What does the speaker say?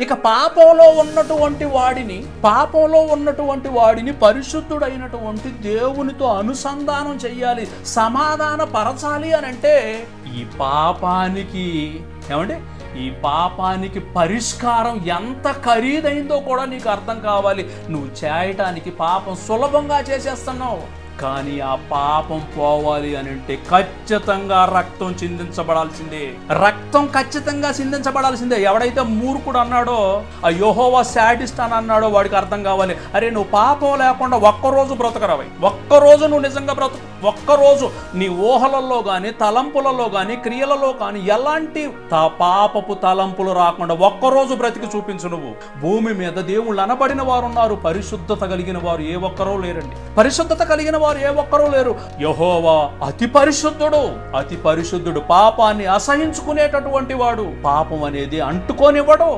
ఇక పాపంలో ఉన్నటువంటి వాడిని పాపంలో ఉన్నటువంటి వాడిని పరిశుద్ధుడైనటువంటి దేవునితో అనుసంధానం చెయ్యాలి సమాధాన పరచాలి అని అంటే ఈ పాపానికి ఏమండి? ఈ పాపానికి పరిష్కారం ఎంత ఖరీదైందో కూడా నీకు అర్థం కావాలి. నువ్వు చేయటానికి పాపం సులభంగా చేసేస్తున్నావు. కానీ ఆ పాపం పోవాలి అని అంటే ఖచ్చితంగా రక్తం చిందించబడాల్సిందే. రక్తం ఖచ్చితంగా చిందించబడాల్సిందే. ఎవడైతే మూర్ఖుడు అన్నాడో ఆ యోహోవా శాడిస్ట్ అని అన్నాడో వాడికి అర్థం కావాలి. అరే నువ్వు పాపం లేకుండా ఒక్కరోజు బ్రతకరావై ఒక్కరోజు నువ్వు నిజంగా బ్రతకు ఒక్కరోజు నీ ఊహలలో కానీ తలంపులలో కానీ క్రియలలో కానీ ఎలాంటి త- పాపపు తలంపులు రాకుండా ఒక్కరోజు బ్రతికి చూపించు నువ్వు. భూమి మీద దేవుళ్ళు అనబడిన వారు ఉన్నారు పరిశుద్ధత కలిగిన వారు ఏ ఒక్కరో లేరండి. పరిశుద్ధత కలిగిన వారు ఏ ఒక్కరూ లేరు. యహోవా అతి పరిశుద్ధుడు అతి పరిశుద్ధుడు పాపాన్ని అసహించుకునేటటువంటి వాడు. పాపం అనేది అంటుకోనివ్వడు.